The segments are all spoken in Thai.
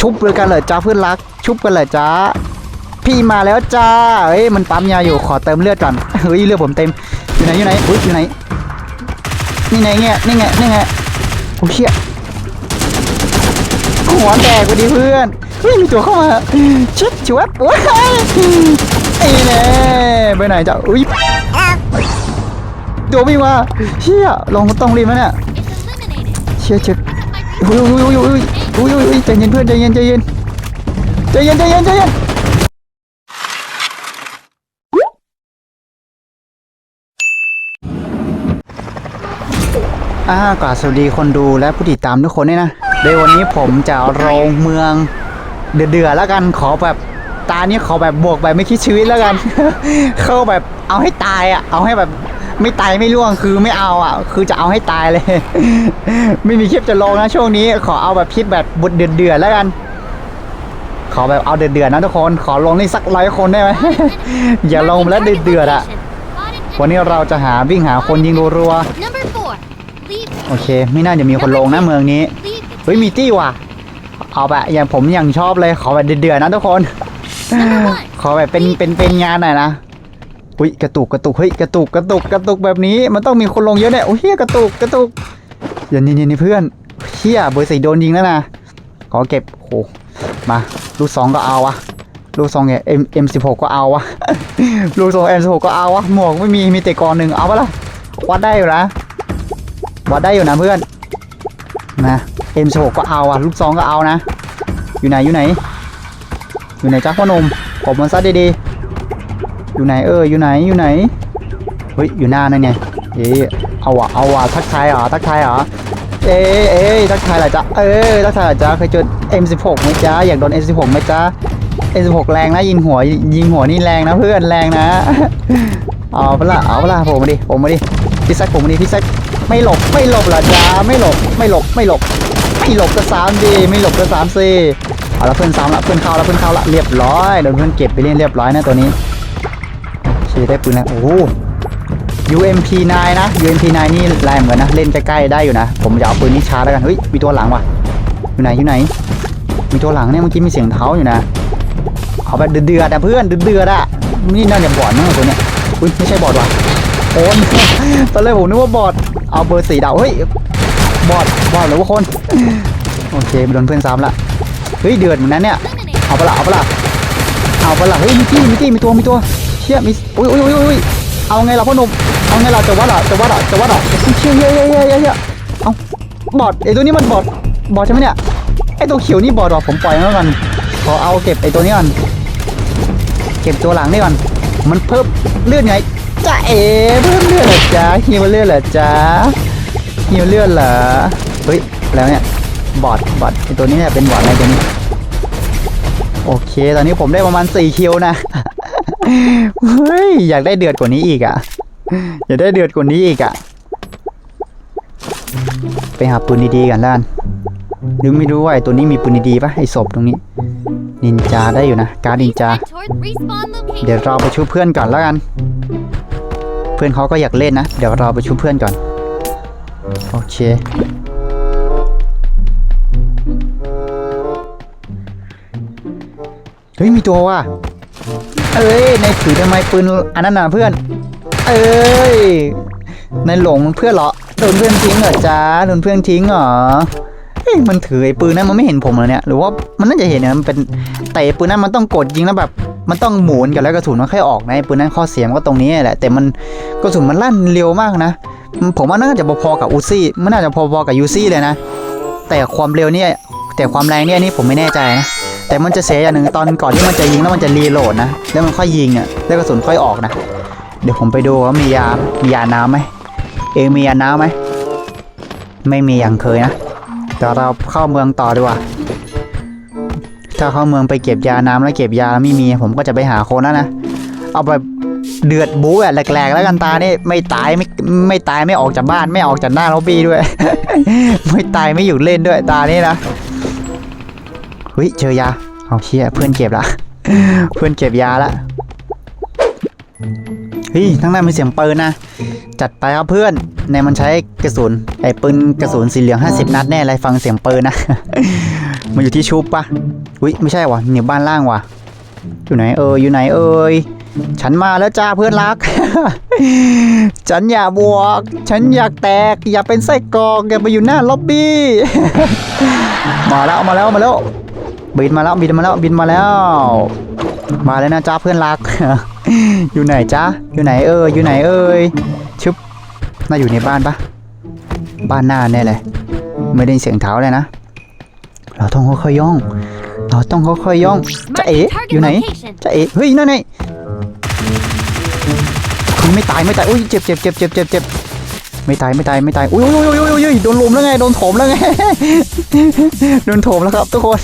ชุบเลยกันเหรอจ้าเพื่อนรัก ชุบกันเหรอจ้าพี่มาแล้วจ้าเฮ้ยมันปั๊มยาอยู่ขอเติมเลือดก่อนเฮ้ยเลือดผมเต็มอยู่ไหนอยู่ไหนอุ้ยอยู่ไหนนี่ไงเงี้ยนี่ไงนี่ไงโอ้เชี่ยหัวแตกพอดีเพื่อนเฮ้ยมีตัวเข้ามาชิบชิวบว้ยไอ้แน่ไปไหนจ้าอุ้ยตัวไม่มาเชี่ยลงต้องรีบแล้วเนี่ยเชี่ยเชี่ยอุ้ยอุ้ยอุ้ยอุ้ย อุ้ยอุ้ยใจเย็นเพื่อนใจเย็นใจเย็นใจเย็นใจเย็นใจเย็นอ่ากราบสวัสดีคนดูและผู้ติดตามทุกคนด้วยนะโดยวันนี้ผมจะลงเมืองเดือดๆแล้วกันขอแบบตานี้ขอแบบบวกแบบไม่คิดชีวิตแล้วกัน เข้าแบบเอาให้ตายอะ เอาให้แบบ ไม่ตายไม่ร่วงคือไม่เอาอะ คือจะเอาให้ตายเลย ไม่มีคลิปจะลงนะช่วงนี้ ขอเอาแบบคลิปแบบบุดเดือดๆแล้วกัน ขอแบบเอาเดือดๆนะทุกคน ขอลงนี่สักร้อยคนได้ไหมอย่าลงแล้วเดือดๆอะ วันนี้เราจะหาวิ่งหาคนยิงรัวๆโอเค ไม่น่าจะมีคนลงนะเมืองนี้ เฮ้ยมีตี้ว่ะ เอาแบบอย่างผมอย่างชอบเลย ขอแบบเดือดๆนะทุกคน ขอแบบเป็นเป็นเป็นงานหน่อยนะ อุ้ยกระตุกกระตุกเฮ้ยกระตุกกระตุกกระตุกแบบนี้ มันต้องมีคนลงเยอะแน่โอ้เฮียกระตุกกระตุกอย่านี่นี่เพื่อนเฮียเบอร์สี่โดนยิงแล้วนะขอเก็บโอ้มาลูกสองก็เอาวะลูกสองเนี่ยเอ็มเอ็มสิบหกก็เอาวะลูกสองเอ็มสิบหกก็เอาวะหมวกไม่มีมีแต่กรหนึ่งเอาปะล่ะวัดได้อยู่นะวัดได้อยู่นะเพื่อนนะเอ็มสิบหกก็เอาอะลูกสองก็เอานะ อยู่ไหนอยู่ไหน อยู่ไหนจ้าพ่อหนุ่มผมมันซัดดีๆ อยู่ไหนเอออยู่ไหนอยู่ไหนเฮ้ยอยู่หน้านั่นไงเอ๊เอาวะเอาวะทักทายเหรอทักทายเหรอเอ๊เอ๊ทักทายหรอจ๊ะเออทักทายหรอจ๊ะเคยเจอ M16 ไหมจ๊ะอยากโดน M16 ไหมจ๊ะ M16 แรงนะยิงหัวยิงหัวนี่แรงนะเพื่อนแรงนะเอาเปล่าเอาเปล่าผมมาดิผมมาดิพี่แซกผมมาดิพี่แซกไม่หลบไม่หลบหรอจ๊ะไม่หลบไม่หลบไม่หลบไม่หลบก็สามดีไม่หลบก็สามสิเอาละเพื่อนซ้ำละเพื่อนเข้าละเพื่อนเข้าละเรียบร้อยโดนเพื่อนเก็บไปเล่นเรียบร้อยนะตัวนี้ีได้ปืนแล้วโอ้โห UMP9 นะ UMP9 นี่แรงเหมือนนะ เล่นใกล้ๆได้อยู่นะ ผมจะเอาปืนนี้ชาร์จแล้วกัน เฮ้ย มีตัวหลังว่ะ อยู่ไหนอยู่ไหน มีตัวหลังเนี่ยเมื่อกี้มีเสียงเท้าอยู่นะ เอาแบบเดือดๆอะเพื่อนเดือดๆอะ นี่น่าจะบอดมั้งตัวเนี้ย อุ้ยไม่ใช่บอดว่ะโอนตอนแรกผมนึกว่าบอด เอาเบอร์สี่ดาว เฮ้ย บอดบอดหรือว่าคน โอเคโดนเพื่อนซ้ำละ เฮ้ยเดือดเหมือนนั้นเนี่ย เอาปะละเอาปะละเอาปะละเฮ้ยมีตี้มีตี้มีตัวมีตัว ชี่ยมีอุ้ยอุ้ยอุ้ยอุ้ยเอาไงล่ะพ่อหนุ่มเอาไงล่ะจะวัดอะจะวัดอะจะวัดอะเชี่ยเฮ้ยเฮ้ยเฮ้ยเฮ้ยเฮ้ยเอาบอดไอตัวนี้มันบอดบอดใช่ไหมเนี่ยไอตัวเขียวนี่บอดหรอผมปล่อยมันก่อนขอเอาเก็บไอตัวนี้ก่อนเก็บตัวหลังนี่ก่อนมันเพิ่มเลือดไงจ้าเอ๋เพิ่มเลือดเหรอจ้าฮิวเลือดเหรอจ้าฮิวเลือดเหรอเฮ้ยแล้วเนี่ยบอดบอดไอตัวนี้เนี่ยเป็นบอดอะไรตัวนี้โอเค ตอนนี้ผมได้ประมาณ4คิวนะ เฮ้ยอยากได้เดือดกว่านี้อีกอะ อยากได้เดือดกว่านี้อีกอะ ไปหาปืนดีๆกันล้านหรือไม่รู้ว่าไอตัวนี้มีปืนดีๆปะไอศพตรงนี้ นินจาได้อยู่นะ การนินจา เดี๋ยวเราไปช่วยเพื่อนก่อนแล้วกัน เพื่อนเขาก็อยากเล่นนะ เดี๋ยวเราไปช่วยเพื่อนก่อน โอเคเฮ้ยมีตัวว่ะ เอ้ยในายถือทำไมปืนอันนั้นน่ะเพื่อน เอ้ยในายหลงเพื่อนเหรอโดนเพื่อนทิ้งเหรอจ้าโดนเพื่อนทิ้งเหรอเฮ้ยมันถือไอ้ปืนนั้นมันไม่เห็นผมเลยเนี่ยหรือว่ามันน่าจะเห็นนะมันเป็นแต่ปืนนั้นมันต้องกดยิงแล้วแบบมันต้องหมุนกันแล้วกระสุนมันค่อยออกนะไอ้ปืนนั้นข้อเสียมันก็ตรงนี้แหละ แต่มันกระสุนมันลั่นเร็วมากนะ ผมว่าน่าจะพอๆกับอูซี่มันน่าจะพอๆกับยูซี่เลยนะ แต่ความเร็วเนี่ยแต่ความแรงเนี่ยนี่ผมไม่แน่ใจนะ แต่มันจะเสียอย่างหนึ่งตอนก่อนที่มันจะยิงแล้วมันจะรีโหลดนะ แล้วมันค่อยยิงอะ แล้วกระสุนค่อยออกนะ เดี๋ยวผมไปดูว่ามียา มียาน้ำไหม เองมียาน้ำไหม ไม่มีอย่างเคยนะเดี๋ยวเราเข้าเมืองต่อดีกว่า ถ้าเข้าเมืองไปเก็บยาน้ำแล้วเก็บยาไม่มี ผมก็จะไปหาคนแล้วนะ เอาแบบเดือดบู๊แบบแหลกๆ แล้วกันตานี่ไม่ตายไม่ไม่ตายไม่ออกจากบ้านไม่ออกจากหน้าล็อบบี้ด้วย ไม่ตายไม่อยู่เล่นด้วยตานี่นะ ฮ้ยเจอยาเอาเชี่ยเพื่อนเก็บละ เพื่อนเก็บยาละเฮ้ยทั้งนั้นมีเสียงปืนนะ จัดไปครับเพื่อนในมันใช้กระสุนไอ้ปืนกระสุนสีเหลือง 50 นัดแน่เลยฟังเสียงปืนนะ มันอยู่ที่ชุบปะอุ้ยไม่ใช่วะเนี่ยบ้านล่างวะอยู่ไหนเอ่ยอยู่ไหนเอ่ยฉันมาแล้วจ้าเพื่อนรัก ฉันอยากบวก ฉันอยากแตก อยากเป็นไส้กรอกอยากไปอยู่หน้าล็อบบี้ มาแล้วมาแล้วมาแล้ว บินมาแล้วบินมาแล้วบินมาแล้ว มาแล้วนะจ้าเพื่อนรัก อยู่ไหนจ้าอยู่ไหนเอ่ยอยู่ไหนเอ่ยชุบน่าอยู่ในบ้านปะบ้านหน้าแน่เลยไม่ได้ยินเสียงเท้าเลยนะ เราต้องค่อยๆย่อง เราต้องค่อยๆย่องจะเอ๋ Marking target อยู่ไหน location. จะเอ๋เฮ้ยนั่นไงคุณไม่ตายไม่ตายอุ้ยเจ็บเจ็บเจ็บเจ็บเจ็บเจ็บไม่ตายไม่ตายไม่ตายอุ้ยอุ้ยอุ้ยอุ้ยอุ้ยโดนลุมแล้วไงโดนโถมแล้วไงโดนโถมแล้วครับทุกคน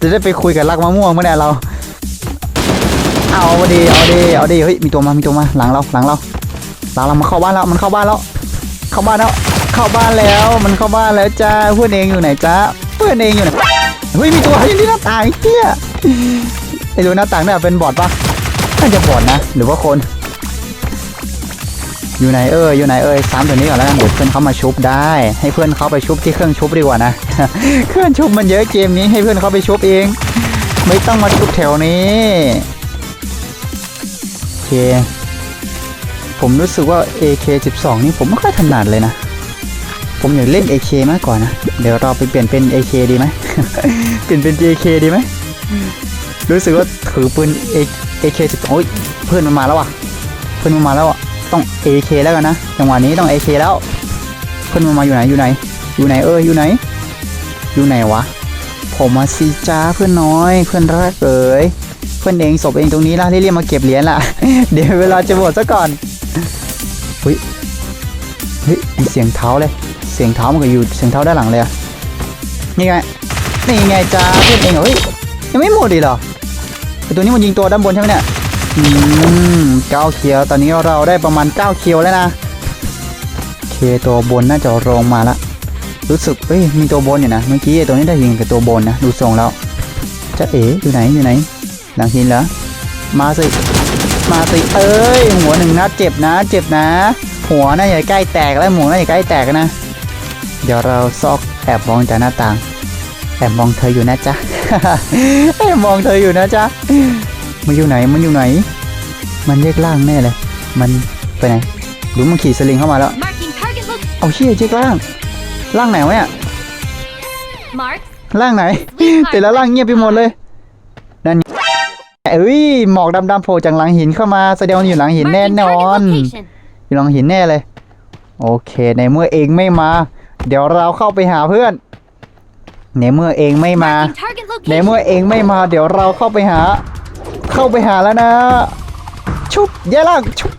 จะได้ไปคุยกับรักมะม่วงเมื่อไหร่เรา เอาดีเอาดีเอาดีเฮ้ยมีตัวมา มีตัวมา หลังเรา หลังเรา หลังเรามาเข้าบ้านแล้ว มันเข้าบ้านแล้ว เข้าบ้านแล้ว เข้าบ้านแล้ว มันเข้าบ้านแล้วจ้าเพื่อนเองอยู่ไหนจ้าเพื่อนเองอยู่ไหน เฮ้ย มีตัวอยู่ที่หน้าต่างเฮียไอ้ตัวหน้าต่างเนี่ยเป็นบอทปะน่าจะบอทนะ หรือว่าคน อยู่ไหนเอ่ยอยู่ไหนเอ่ยสามตัวนี้ก่อนแล้วกันเดี๋ยวเพื่อนเขามาชุบได้ ให้เพื่อนเขาไปชุบที่เครื่องชุบดีกว่านะ เครื่องชุบมันเยอะเกมนี้ให้เพื่อนเขาไปชุบเอง ไม่ต้องมาชุบแถวนี้โอเคผมรู้สึกว่า AK12 นี่ผมไม่ค่อยถนัดเลยนะ ผมอยากเล่น AK มากกว่านะ เดี๋ยวเราไปเปลี่ยนเป็น AK ดีไหมเปลี่ยนเป็น AK ดีไหมรู้สึกว่าถือปืน AK12 โอ้ยเพื่อนมันมาแล้วว่ะ เพื่อนมันมาแล้วอะ ต้อง AK แล้วกันนะ จังหวะนี้ต้อง AK แล้วเพื่อนมันมาอยู่ไหนอยู่ไหน อยู่ไหนเอออยู่ไหน อยู่ไหนวะ ผมมาซีจ้าเพื่อนน้อย เพื่อนรักเอ๋ยเพื่อนเองศพเองตรงนี้ละเรียกมาเก็บเหรียญล่ะ เดี๋ยวเวลาจะหมดซะก่อนเฮ้ยเฮ้ยเสียงเท้าเลย เสียงเท้ามันก็อยู่เสียงเท้าด้านหลังเลยอะนี่ไงนี่ไงจ้าเพื่อนเองเอเฮ้ยยังไม่หมดอีกเหรอไอตัวนี้มันยิงตัวด้านบนใช่ไหมเนี่ย อืมเก้าเคียวตอนนี้เราได้ประมาณเก้าเคียวแล้วนะโอเคตัวบนน่าจะลงมาละรู้สึกเอ้ยมีตัวบนอยู่นะเมื่อกี้ไอ้ตัวนี้ได้ยิงกับตัวบนนะดูทรงแล้วจะเอ๋อยู่ไหนอยู่ไหน หลังหินเหรอมาสิมาสิเอ้ยหัวหนึ่งนัดเจ็บนะ เจ็บนะ หัวน่าจะใกล้แตกแล้วหมูน่าจะใกล้แตกนะ เดี๋ยวเราซอกแอบมองจากหน้าต่างแอบมองเธออยู่นะจ๊ะแอบมองเธออยู่นะจ๊ะ มันอยู่ไหน มันอยู่ไหน มันเรียกล่างแน่เลย มันไปไหนหรือมันขี่สลิงเข้ามาแล้ว Marking target look. เอาเชี่ยเรียกล่าง ล่างไหนวะเนี่ย Mark. ล่างไหน แต่ละล่างเงียบไปหมดเลย นั่นไงเอ้ย หมอกดำๆโผล่จากหลังหินเข้ามาแสดงว่าอยู่หลังหินแน่ Marking นอน target location. อยู่หลังหินแน่เลย โอเค ในเมื่อเองไม่มา เดี๋ยวเราเข้าไปหาเพื่อน ในเมื่อเองไม่มา Marking target ในเมื่อ location. เองไม่มา เดี๋ยวเราเข้าไปหา เข้าไปหาแล้วนะ ชุบแย่ล่างชุบ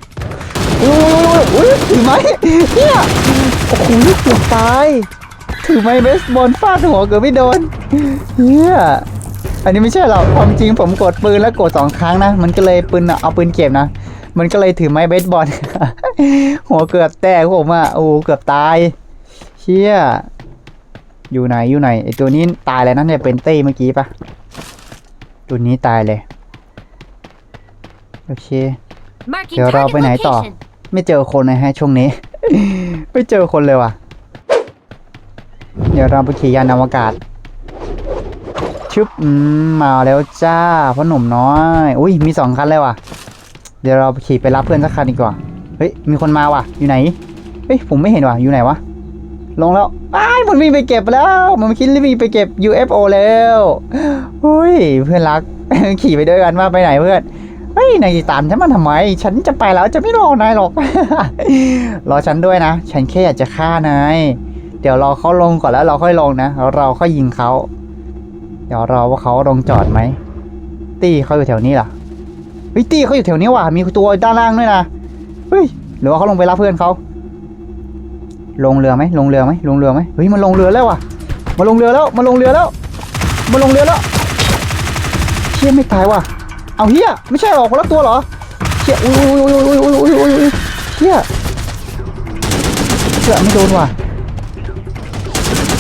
อุ้ยอุ้ยถือไหมเนี่ยโอ้โหเกือบตาย ถือไม้เบสบอลฟาดหัวเกือบไม่โดนเนี่ยอันนี้ไม่ใช่หรอกความจริงผมกดปืนแล้วกดสองครั้งนะ มันก็เลยปืนเอาปืนเก็บนะ มันก็เลยถือไม้เบสบอล หัวเกือบแตกผมอะ โอ้โหเกือบตายเชี่ยอยู่ไหนอยู่ไหนไอตัวนี้ตายแล้วนั่นเนี่ยเป็นเต้เมื่อกี้ปะตัวนี้ตายเลย โอเค Marking เดี๋ยวเรา target ไปไหนต่อ location. ไม่เจอคนเลยฮะช่วงนี้ ไม่เจอคนเลยว่ะ เดี๋ยวเราไปขี่ยานอวกาศชึบอืมมาแล้วจ้าพ่อหนุ่มน้อย อุ้ยมีสองคันเลยว่ะ เดี๋ยวเราไปขี่ไปรับเพื่อนสักคันดีกว่า เฮ้ยมีคนมาว่ะ อยู่ไหน เฮ้ยผมไม่เห็นว่ะอยู่ไหนวะ ลงแล้วอ้ายมันวิ่งไปเก็บแล้วมันคิดรีบวิ่งไปเก็บ UFO แล้วเฮ้ยเพื่อนรักขี่ไปด้วยกันว่าไปไหนเพื่อนเฮ้ยนายตามฉันมาทำไม ฉันจะไปแล้วจะไม่รอนายหรอก รอฉันด้วยนะ ฉันแค่อยากจะฆ่านาย เดี๋ยวรอเขาลงก่อนแล้วเราค่อยลงนะแล้วเราค่อยยิงเขา เดี๋ยวรอว่าเขาลงจอดไหม ตี้เขาอยู่แถวนี้เหรอ เฮ้ยตี้เขาอยู่แถวนี้ว่ะ มีตัวด้านล่างด้วยนะ เฮ้ย หรือว่าเขาลงไปรับเพื่อนเขา ลงเรือไหมลงเรือไหมลงเรือไหมเฮ้ยมันลงเรือแล้วว่ะมาลงเรือแล้วมาลงเรือแล้วมาลงเรือแล้วเชี่ยไม่ตายว่ะ เอาเฮียไม่ใช่หรอคนละตัวเหรอเชี่ยอุ้ยอุ้ยอุ้ยอุ้ยอุ้ยอุ้ยอุ้ยเชี่ยเชี่ยไม่โดนว่ะ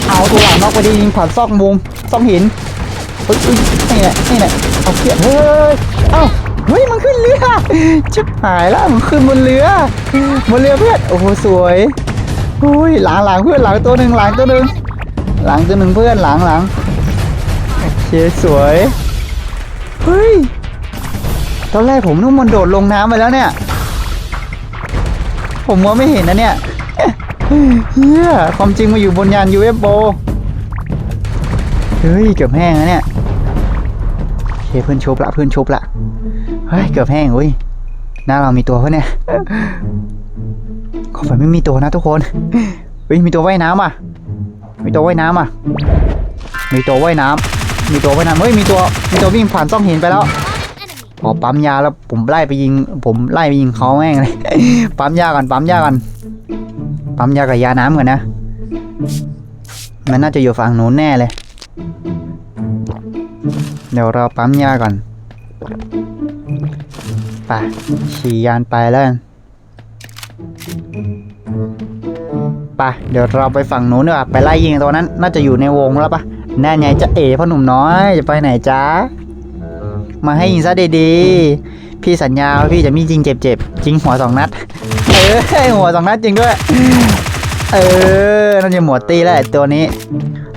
เอาตัวหลังนอกไปดียิงผ่านซอกมุมซอกหินเฮ้ยอุ้ยนี่แหละนี่แหละเอาเชี่ยเฮ้ยเอ้าเฮ้ยมันขึ้นเรือชิบหายแล้วมันขึ้นบนเรือบนเรือเพื่อนโอ้โหสวยอุ้ยหลังหลังเพื่อนหลังตัวหนึ่งหลังตัวหนึ่งหลังตัวหนึ่งเพื่อนหลังหลังเชสวยเฮ้ย ตอนแรกผมนึกมันโดดลงน้ำไปแล้วเนี่ย ผมว่าไม่เห็นนะเนี่ยเฮียความจริงมาอยู่บนยาน UFO เฮ้ย เกือบแห้งแล้วเนี่ยโอเคเพื่อนชุบละเพื่อนชุบละเฮ้ย เกือบแห้งเว้ยหน้าเรามีตัวปะเนี่ยขอฝันไม่มีตัวนะทุกคนเฮ้ยมีตัวว่ายน้ำอะ มีตัวว่ายน้ำอะ มีตัวว่ายน้ำมีตัวว่ายน้ำเฮ้ยมีตัวมีตัววิ่งผ่านซ่องหินไปแล้ว Enemy. พอปั๊มยาแล้วผมไล่ไปยิง ผมไล่ไปยิงเขาแม่งเลย ปั๊มยาก่อนปั๊มยาก่อนปั๊มยากับยาน้ำก่อนนะ มันน่าจะอยู่ฝั่งนู้นแน่เลย เดี๋ยวเราปั๊มยาก่อนไปขี่ยานไปแล้วไปเดี๋ยวเราไปฝั่งนู้นดีกว่าไปไล่ยิงตัวนั้น น่าจะอยู่ในวงแล้วปะแน่ไงจะเอ๋พ่อหนุ่มน้อยจะไปไหนจ๊ะ มาให้ยิงซะดีๆ พี่สัญญาว่าพี่จะไม่ยิงเจ็บๆยิงหัวสองนัด เออหัวสองนัดจริงด้วย เออน่าจะหมดตีแล้วไอ้ตัวนี้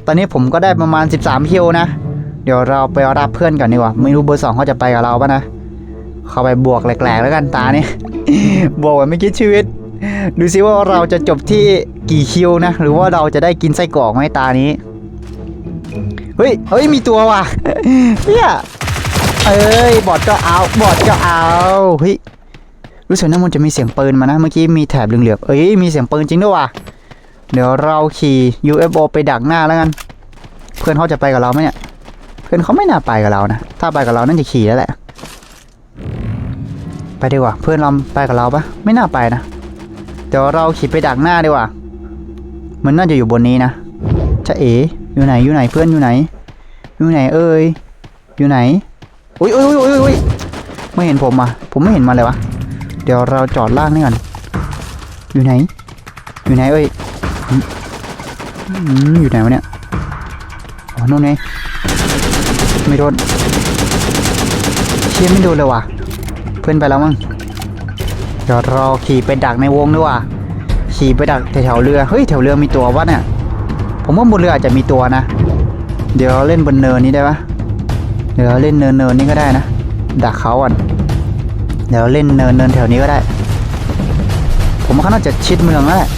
ตอนนี้ผมก็ได้ประมาณ 13คิวนะ เดี๋ยวเราไปรับเพื่อนก่อนดีกว่า ไม่รู้เบอร์สองเขาจะไปกับเราปะนะ เข้าไปบวกแหลกๆแล้วกันตานี่บวกแบบไม่คิดชีวิต ดูซิว่าเราจะจบที่กี่คิวนะ หรือว่าเราจะได้กินไส้กรอกไหมตานี้ เฮ้ย เฮ้ย มีตัวว่ะเนี่ย เอ้ย บอดก็เอา บอดก็เอาเฮ้ยรู้สึกนะมันจะมีเสียงปืนมานะ เมื่อกี้มีแถบเหลืองๆเอ้ย มีเสียงปืนจริงด้วยว่ะ เดี๋ยวเราขี่ UFO ไปดักหน้าแล้วกัน เพื่อนเขาจะไปกับเราไหมเนี่ย เพื่อนเขาไม่น่าไปกับเรานะ ถ้าไปกับเราน่าจะขี่แล้วแหละ ไปดีกว่า เพื่อนเราไปกับเราปะไม่น่าไปนะ เดี๋ยวเราขี่ไปดักหน้าดีกว่า มันน่าจะอยู่บนนี้นะจะเอ๋อยู่ไหน อยู่ไหน เพื่อนอยู่ไหน อยู่ไหนเอ่ยอยู่ไหน อุ้ยอุ้ยอุ้ยอุ้ยอุ้ยไม่เห็นผมอะผมไม่เห็นมันเลยวะ เดี๋ยวเราจอดล่างนี่ก่อน อยู่ไหน อยู่ไหนเอ้ยอืมอืมอยู่ไหนวะเนี่ย อ๋อนู่นไงไม่โดน เชี่ยไม่โดนเลยว่ะ เพื่อนไปแล้วมั้ง เดี๋ยวเราขี่ไปดักในวงด้วยว่ะ ขี่ไปดักแถวเรือ เฮ้ยแถวเรือมีตัววะเนี่ย ผมว่าบนเรืออาจจะมีตัวนะ เดี๋ยวเราเล่นบนเนินนี้ได้ปะ เดี๋ยวเราเล่นเนินเนินนี่ก็ได้นะดักเขาก่อนเดี๋ยวเราเล่นเนินเนินแถวนี้ก็ได้ ผมว่าเขาน่าจะชิดเมืองแล้วแหละ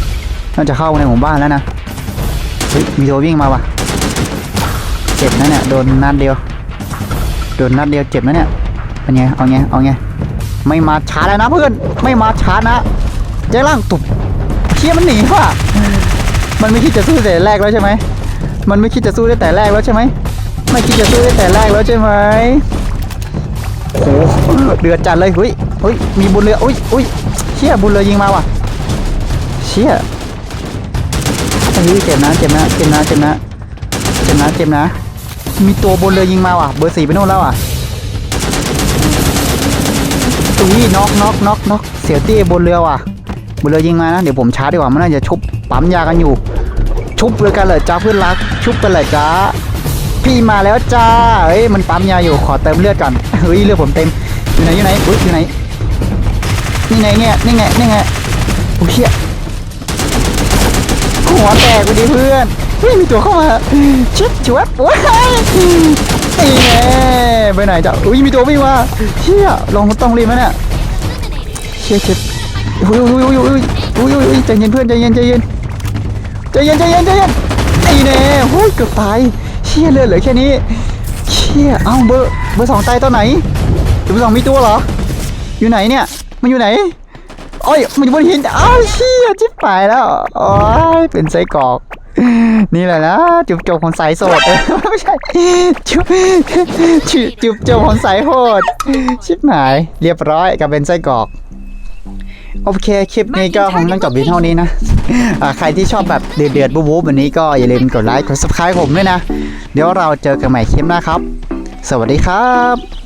น่าจะเข้าในหมู่บ้านแล้วนะเฮ้ยมีตัววิ่งมาว่ะเจ็บนะเนี่ยโดนนัดเดียวโดนนัดเดียวเจ็บนะเนี่ยเป็นไงเอาไงเอาไงไม่มาช้าแล้วนะเพื่อนไม่มาช้านะแจ้งล่างตุบเชี่ยมันหนีว่ะมันไม่คิดจะสู้แต่แรกแล้วใช่ไหมมันไม่คิดจะสู้ได้แต่แรกแล้วใช่ไหม ไม่คิดจะสู้ได้แต่แรกแล้วใช่ไหมโอ้โหเดือดจัดเลยเฮ้ยเฮ้ยมีบนเรืออุ้ยอุ้ยเชี่ยบนเรือยิงมาว่ะเชี่ยเฮ้ยเจ็บนะเจ็บนะเจ็บนะเจ็บนะเจ็บนะเจ็บนะ มีตัวบนเรือยิงมาว่ะ เบอร์สี่ไปโน่นแล้วอะอุ้ยน็อกน็อกน็อกน็อกเสียตี้บนเรือว่ะบนเรือยิงมานะ เดี๋ยวผมชาร์จดีกว่ามันน่าจะชุบปั๊มยากันอยู่ ชุบเลยกันเลยจ้าเพื่อนรัก ชุบกันเลยจ้า พี่มาแล้วจ้าเฮ้ยมันปั๊มยาอยู่ขอเติมเลือดก่อนเฮ้ยเลือดผมเต็มอยู่ไหนอยู่ไหนอุ้ยอยู่ไหนนี่ไงเนี่ยนี่ไงนี่ไงโอ้ยเชี่ยหัวแตกไปดิเพื่อนเฮ้ยมีตัวเข้ามาชิดชวบว้ยนี่ไงไปไหนจ้ะอุ้ยมีตัววิ่งมาเชี่ยลองต้องรีบไหมเนี่ยเชี่ยเจ็บอุ้ยอุ้ยอุ้ยอุ้ยอุ้ยอุ้ยอุ้ยใจเย็นเพื่อนใจเย็นใจเย็นใจเย็นใจเย็นใจเย็นไอ้เน่โอ้ยเกือบตาย ชี่ยเลือดเหลือแค่นี้เชี่ยเอ้าเบอร์เบอร์สองตายตอนไหนเบอร์สองมีตัวเหรอ อยู่ไหนเนี่ย มันอยู่ไหนโอ้ยมันอยู่บนหินอ้าวเชี่ยจิ๊บปายแล้วโอ้ยเป็นไส้กรอกนี่แหละนะจุบจบของสายโสดไม่ใช่จุบจุบจุบจบของสายโหด ชิบหาย เรียบร้อยกับเป็นไส้กรอก โอเค คลิปนี้ก็คงต้องจบเพียงเท่านี้นะใครที่ชอบแบบเดือดๆบู๊ๆแบบนี้ก็อย่าลืมกดไลค์กด subscribe ผมด้วยนะ เดี๋ยวเราเจอกันใหม่คลิปหน้าครับ สวัสดีครับ